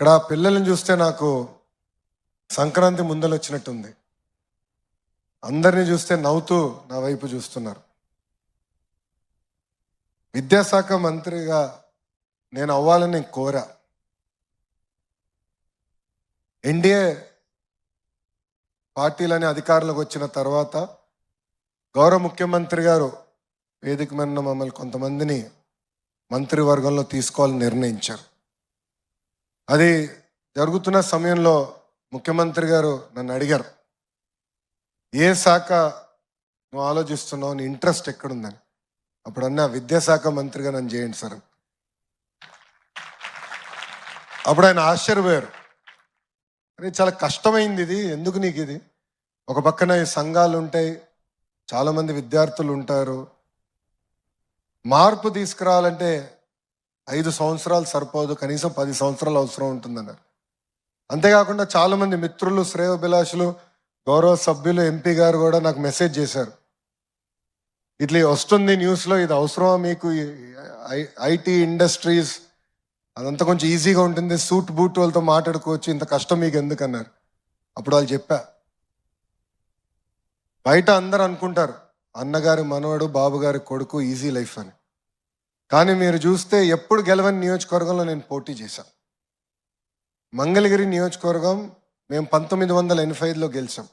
ఇక్కడ పిల్లల్ని చూస్తే నాకు సంక్రాంతి ముందలు వచ్చినట్టుంది అందరిని చూస్తే నవ్వుతూ నా వైపు చూస్తున్నారు. విద్యాశాఖ మంత్రిగా నేను అవ్వాలని నేను కోరా. ఎన్డీఏ పార్టీలని అధికారంలోకి వచ్చిన తర్వాత గౌరవ ముఖ్యమంత్రి గారు వేదిక మీద మమ్మల్ని కొంతమందిని మంత్రివర్గంలో తీసుకోవాలని నిర్ణయించారు. అది జరుగుతున్న సమయంలో ముఖ్యమంత్రి గారు నన్ను అడిగారు ఏ శాఖ నువ్వు ఆలోచిస్తున్నావు? నీ ఇంట్రెస్ట్ ఎక్కడుందని? అప్పుడు అన్న విద్యాశాఖ మంత్రిగా నన్ను చేయండి సార్. అప్పుడు ఆయన ఆశ్చర్యపోయారు అరే చాలా కష్టమైంది ఇది ఎందుకు నీకు ఇది? ఒక పక్కన సంఘాలు ఉంటాయి చాలామంది విద్యార్థులు ఉంటారు. మార్పు తీసుకురావాలంటే ఐదు సంవత్సరాలు సరిపోదు కనీసం పది సంవత్సరాలు అవసరం ఉంటుందన్నారు. అంతేకాకుండా చాలామంది మిత్రులు శ్రేయోభిలాషులు గౌరవ సభ్యులు ఎంపీ గారు కూడా నాకు మెసేజ్ చేశారు. ఇట్లా వస్తుంది న్యూస్లో ఇది అవసరమా మీకు? ఐటీ ఇండస్ట్రీస్ అదంతా కొంచెం ఈజీగా ఉంటుంది సూట్ బూట్ వాళ్ళతో మాట్లాడుకోవచ్చు ఇంత కష్టం మీకు ఎందుకన్నారు? అప్పుడు వాళ్ళు చెప్పా. బయట అందరు అనుకుంటారు అన్నగారి మనవడు బాబుగారి కొడుకు ఈజీ లైఫ్ అని. కానీ మీరు చూస్తే ఎప్పుడు గెలవని నియోజకవర్గంలో నేను పోటీ చేశాను మంగళగిరి నియోజకవర్గం మేము పంతొమ్మిది వందల ఎనభై ఐదులో గెలిచాం.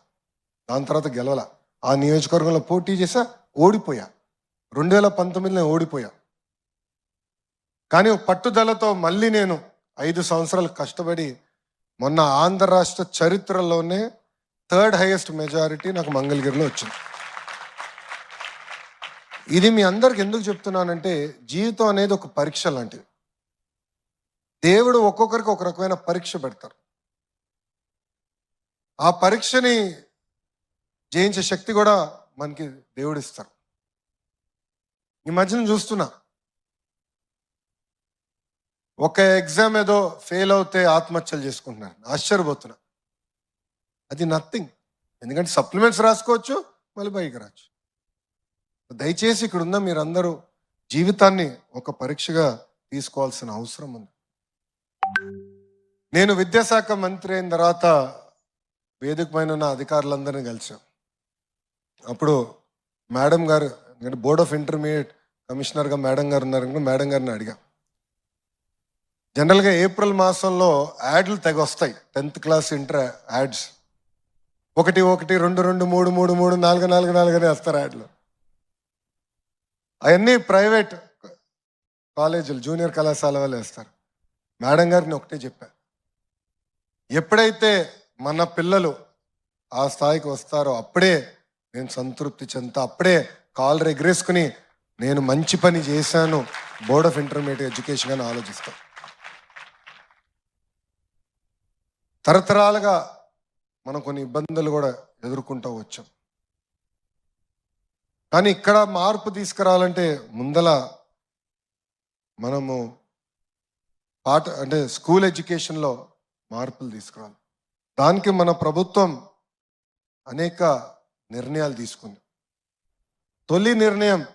దాని తర్వాత గెలవల. ఆ నియోజకవర్గంలో పోటీ చేసా ఓడిపోయా. రెండు వేల పంతొమ్మిదిలో ఓడిపోయా. కానీ పట్టుదలతో మళ్ళీ నేను ఐదు సంవత్సరాలు కష్టపడి మొన్న ఆంధ్ర రాష్ట్ర చరిత్రలోనే థర్డ్ హైయెస్ట్ మెజారిటీ నాకు మంగళగిరిలో వచ్చింది. ఇది మీ అందరికి ఎందుకు చెప్తున్నానంటే జీవితం అనేది ఒక పరీక్ష లాంటిది. దేవుడు ఒక్కొక్కరికి ఒక రకమైన పరీక్ష పెడతారు. ఆ పరీక్షని జయించే శక్తి కూడా మనకి దేవుడు ఇస్తారు. ఈ మధ్యన చూస్తున్నా. ఒక ఎగ్జామ్ ఏదో ఫెయిల్ అవుతే ఆత్మహత్యలు చేసుకుంటున్నారు. ఆశ్చర్యపోతున్నా. అది నథింగ్. ఎందుకంటే సప్లిమెంట్స్ రాసుకోవచ్చు మళ్ళీ పైకి రావచ్చు. దయచేసి ఇక్కడ ఉన్న మీరందరూ జీవితాన్ని ఒక పరీక్షగా తీసుకోవాల్సిన అవసరం ఉంది. నేను విద్యాశాఖ మంత్రి అయిన తర్వాత వేదిక పైన ఉన్న అధికారులందరినీ కలిసాం అప్పుడు మేడం గారు ఎందుకంటే బోర్డ్ ఆఫ్ ఇంటర్మీడియట్ కమిషనర్గా మేడం గారు ఉన్నారు కనుక మేడం గారిని అడిగా. జనరల్గా ఏప్రిల్ మాసంలో యాడ్లు తెగ వస్తాయి. Tenth class inter ads. ఒకటి ఒకటి రెండు రెండు మూడు మూడు మూడు నాలుగు నాలుగు నాలుగు అని వేస్తారు యాడ్లు. అవన్నీ ప్రైవేట్ కాలేజీలు జూనియర్ కళాశాల వాళ్ళు వేస్తారు. మేడం గారిని ఒకటే చెప్పా. ఎప్పుడైతే మన పిల్లలు ఆ స్థాయికి వస్తారో అప్పుడే నేను సంతృప్తి చెందుతా అప్పుడే కాలర్ ఎగరేసుకుని నేను మంచి పని చేశాను బోర్డ్ ఆఫ్ ఇంటర్మీడియట్ ఎడ్యుకేషన్ అని ఆలోచిస్తాను తరతరాలుగా మనం కొన్ని ఇబ్బందులు కూడా ఎదుర్కొంటూ వచ్చాం. కానీ ఇక్కడ మార్పు తీసుకురావాలంటే ముందల మనము పాట అంటే స్కూల్ ఎడ్యుకేషన్లో మార్పులు తీసుకురావాలి దానికి మన ప్రభుత్వం అనేక నిర్ణయాలు తీసుకుంది. తొలి నిర్ణయం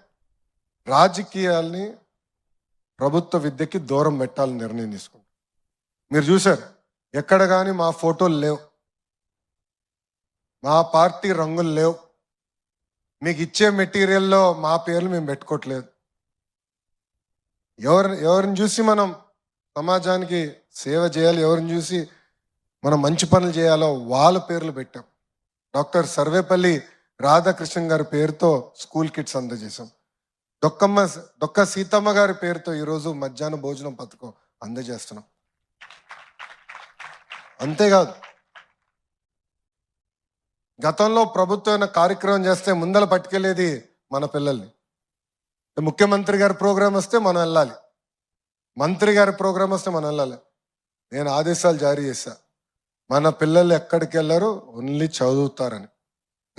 రాజకీయాల్ని ప్రభుత్వ విద్యకి దూరం పెట్టాలని నిర్ణయం తీసుకుంది. మీరు చూశారు ఎక్కడ కానీ మా ఫోటోలు లేవు. మా పార్టీ రంగులు లేవు. మీకు ఇచ్చే మెటీరియల్లో మా పేర్లు మేము పెట్టుకోవట్లేదు ఎవరు ఎవరిని చూసి మనం సమాజానికి సేవ చేయాలి ఎవరిని చూసి మనం మంచి పనులు చేయాలో వాళ్ళ పేర్లు పెట్టాం. డాక్టర్ సర్వేపల్లి రాధాకృష్ణన్ గారి పేరుతో స్కూల్ కిట్స్ అందజేశాం. దొక్కమ్మ దొక్క సీతమ్మ గారి పేరుతో ఈరోజు మధ్యాహ్న భోజనం పథకం అందజేస్తున్నాం. అంతేకాదు గతంలో ప్రభుత్వం కార్యక్రమం చేస్తే ముందల పట్టుకెళ్ళేది మన పిల్లల్ని. ముఖ్యమంత్రి గారి ప్రోగ్రాం వస్తే మనం వెళ్ళాలి. మంత్రి గారి ప్రోగ్రాం వస్తే మనం వెళ్ళాలి. నేను ఆదేశాలు జారీ చేశా. మన పిల్లలు ఎక్కడికి వెళ్ళారో ఓన్లీ చదువుతారని.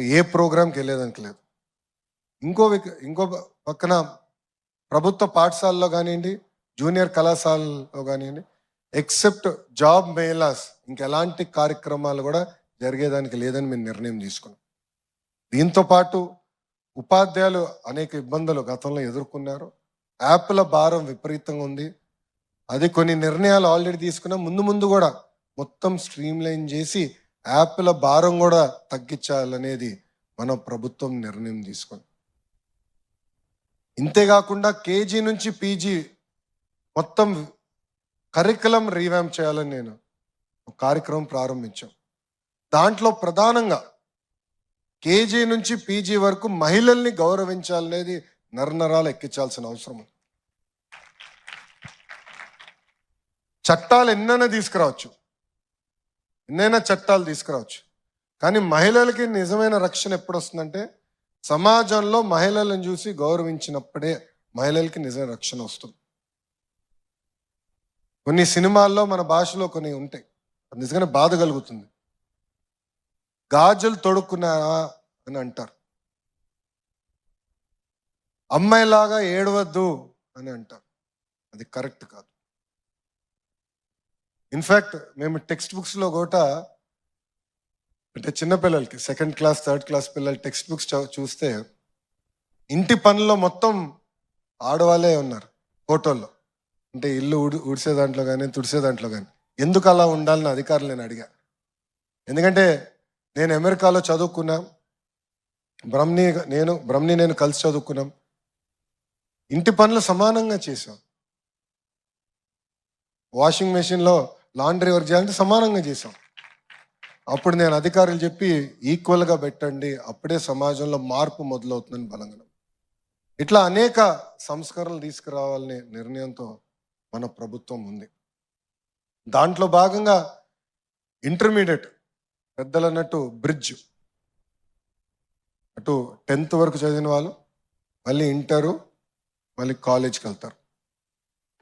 ఏ ప్రోగ్రాంకి వెళ్ళేదానికి లేదు. ఇంకో ఇంకో పక్కన ప్రభుత్వ పాఠశాలలో కానివ్వండి జూనియర్ కళాశాలలో కానివ్వండి ఎక్సెప్ట్ జాబ్ మేలాస్ ఇంకెలాంటి కార్యక్రమాలు కూడా జరిగేదానికి లేదని మేము నిర్ణయం తీసుకున్నాం. దీంతో పాటు ఉపాధ్యాయులు అనేక ఇబ్బందులు గతంలో ఎదుర్కొన్నారు. యాప్ల భారం విపరీతంగా ఉంది. అది కొన్ని నిర్ణయాలు ఆల్రెడీ తీసుకున్నాం. ముందు ముందు కూడా మొత్తం స్ట్రీమ్ లైన్ చేసి యాప్ల భారం కూడా తగ్గించాలనేది మన ప్రభుత్వం నిర్ణయం తీసుకుంది ఇంతేకాకుండా కేజీ నుంచి పీజీ మొత్తం కరికులం రీవ్యాంప్ చేయాలని నేను ఒక కార్యక్రమం ప్రారంభించాం. దాంట్లో ప్రధానంగా కేజీ నుంచి పీజీ వరకు మహిళల్ని గౌరవించాలనేది నరనరాలు ఎక్కించాల్సిన అవసరం చట్టాలు ఎన్నైనా తీసుకురావచ్చు. ఎన్నైనా చట్టాలు తీసుకురావచ్చు. కానీ మహిళలకి నిజమైన రక్షణ ఎప్పుడు వస్తుందంటే సమాజంలో మహిళలను చూసి గౌరవించినప్పుడే మహిళలకి నిజమైన రక్షణ వస్తుంది. కొన్ని సినిమాల్లో మన భాషలో కొన్ని ఉంటాయి. అది నిజంగానే బాధ కలుగుతుంది. గాజులు తొడుక్కున్నారా అని అంటారు. అమ్మాయిలాగా ఏడవద్దు అని అంటారు. అది కరెక్ట్ కాదు. ఇన్ఫ్యాక్ట్ మేము టెక్స్ట్ బుక్స్లో కూడా అంటే చిన్నపిల్లలకి సెకండ్ క్లాస్ థర్డ్ క్లాస్ పిల్లలు టెక్స్ట్ బుక్స్ చూస్తే ఇంటి పనుల్లో మొత్తం ఆడవాళ్ళే ఉన్నారు ఫోటోల్లో అంటే ఇల్లు ఉడి ఉడిసే దాంట్లో కానీ తుడిసే దాంట్లో కానీ ఎందుకు అలా ఉండాలని అధికారులు నేను అడిగా. ఎందుకంటే నేను అమెరికాలో చదువుకున్నా. బ్రహ్మని నేను బ్రహ్మని నేను కలిసి చదువుకున్నాం. ఇంటి పనులు సమానంగా చేసాం వాషింగ్ మెషిన్లో లాండ్రీ వర్క్ చేయాలంటే సమానంగా చేసాం అప్పుడు నేను అధికారులు చెప్పి ఈక్వల్గా పెట్టండి అప్పుడే సమాజంలో మార్పు మొదలవుతుందని బలంగా ఇట్లా అనేక సంస్కరణలు తీసుకురావాలనే నిర్ణయంతో మన ప్రభుత్వం ఉంది. దాంట్లో భాగంగా ఇంటర్మీడియట్ పెద్దలు అన్నట్టు బ్రిడ్జ్. అటు టెన్త్ వరకు చదివిన వాళ్ళు మళ్ళీ ఇంటరు మళ్ళీ కాలేజ్కి వెళ్తారు.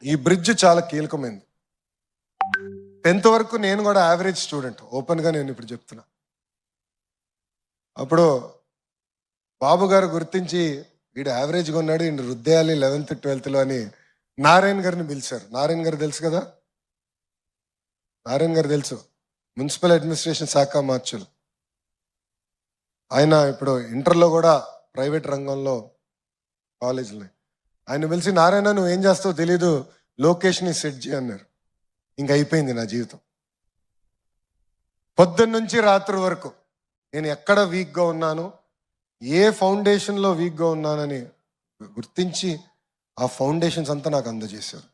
ఈ బ్రిడ్జ్ చాలా కీలకమైంది. టెన్త్ వరకు నేను కూడా యావరేజ్ స్టూడెంట్. ఓపెన్గా నేను ఇప్పుడు చెప్తున్నా. అప్పుడు బాబు గారు గుర్తించి వీడు యావరేజ్గా ఉన్నాడు ఈయన రుద్దేయాలి లెవెన్త్ ట్వెల్త్లో అని నారాయణ గారిని పిలిచారు. నారాయణ గారు తెలుసు కదా? నారాయణ గారు తెలుసు. మున్సిపల్ అడ్మినిస్ట్రేషన్ శాఖ మార్చులు. ఆయన ఇప్పుడు ఇంటర్లో కూడా ప్రైవేట్ రంగంలో కాలేజీలో. ఆయన పిలిచి నారాయణ నువ్వు ఏం చేస్తావు తెలీదు లొకేషన్ సెట్ చేయి అన్నారు. ఇంక అయిపోయింది నా జీవితం. పొద్దున్న నుంచి రాత్రి వరకు నేను ఎక్కడ వీక్గా ఉన్నాను ఏ ఫౌండేషన్లో వీక్గా ఉన్నానని గుర్తించి ఆ ఫౌండేషన్స్ అంతా నాకు అందజేశారు.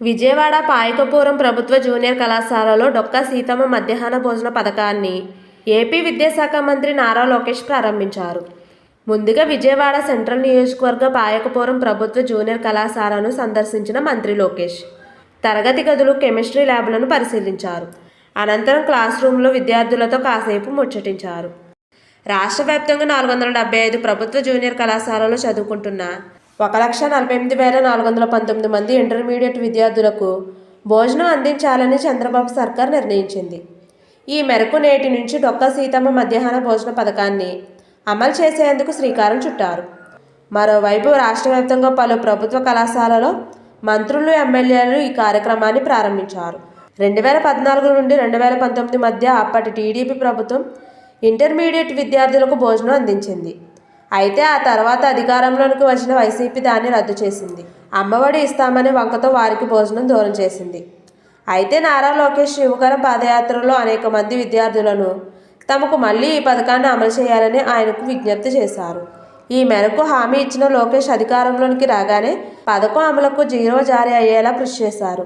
విజయవాడ పాయకపురం ప్రభుత్వ జూనియర్ కళాశాలలో డొక్కా సీతమ్మ మధ్యాహ్న భోజన పథకాన్ని ఏపీ విద్యాశాఖ మంత్రి నారా లోకేష్ ప్రారంభించారు. ముందుగా విజయవాడ సెంట్రల్ నియోజకవర్గ పాయకపురం ప్రభుత్వ జూనియర్ కళాశాలను సందర్శించిన మంత్రి లోకేష్ తరగతి గదులు కెమిస్ట్రీ ల్యాబ్లను పరిశీలించారు. అనంతరం క్లాస్ రూమ్లో విద్యార్థులతో కాసేపు ముచ్చటించారు. రాష్ట్ర వ్యాప్తంగా నాలుగు వందల డెబ్బై ఐదు ప్రభుత్వ జూనియర్ కళాశాలలో చదువుకుంటున్న ఒక లక్ష నలభై ఎనిమిది వేల నాలుగు వందల పంతొమ్మిది మంది ఇంటర్మీడియట్ విద్యార్థులకు భోజనం అందించాలని చంద్రబాబు సర్కార్ నిర్ణయించింది. ఈ మేరకు నేటి నుంచి డొక్కా సీతమ్మ మధ్యాహ్న భోజన పథకాన్ని అమలు చేసేందుకు శ్రీకారం చుట్టారు. మరోవైపు రాష్ట్ర వ్యాప్తంగా పలు ప్రభుత్వ కళాశాలలో మంత్రులు ఎమ్మెల్యేలు ఈ కార్యక్రమాన్ని ప్రారంభించారు. రెండు వేల పద్నాలుగు నుండి రెండు వేల పంతొమ్మిది మధ్య అప్పటి టీడీపీ ప్రభుత్వం ఇంటర్మీడియట్ విద్యార్థులకు భోజనం అందించింది. అయితే ఆ తర్వాత అధికారంలోనికి వచ్చిన వైసీపీ దాన్ని రద్దు చేసింది. అమ్మఒడి ఇస్తామని వంకతో వారికి భోజనం దూరం చేసింది. అయితే నారా లోకేష్ యువకరం పాదయాత్రలో అనేక మంది విద్యార్థులను తమకు మళ్ళీ ఈ పథకాన్ని అమలు చేయాలని ఆయనకు విజ్ఞప్తి చేశారు. ఈ మేరకు హామీ ఇచ్చిన లోకేష్ అధికారంలోనికి రాగానే పథకం అమలుకు జీరో జారీ అయ్యేలా కృషి చేశారు.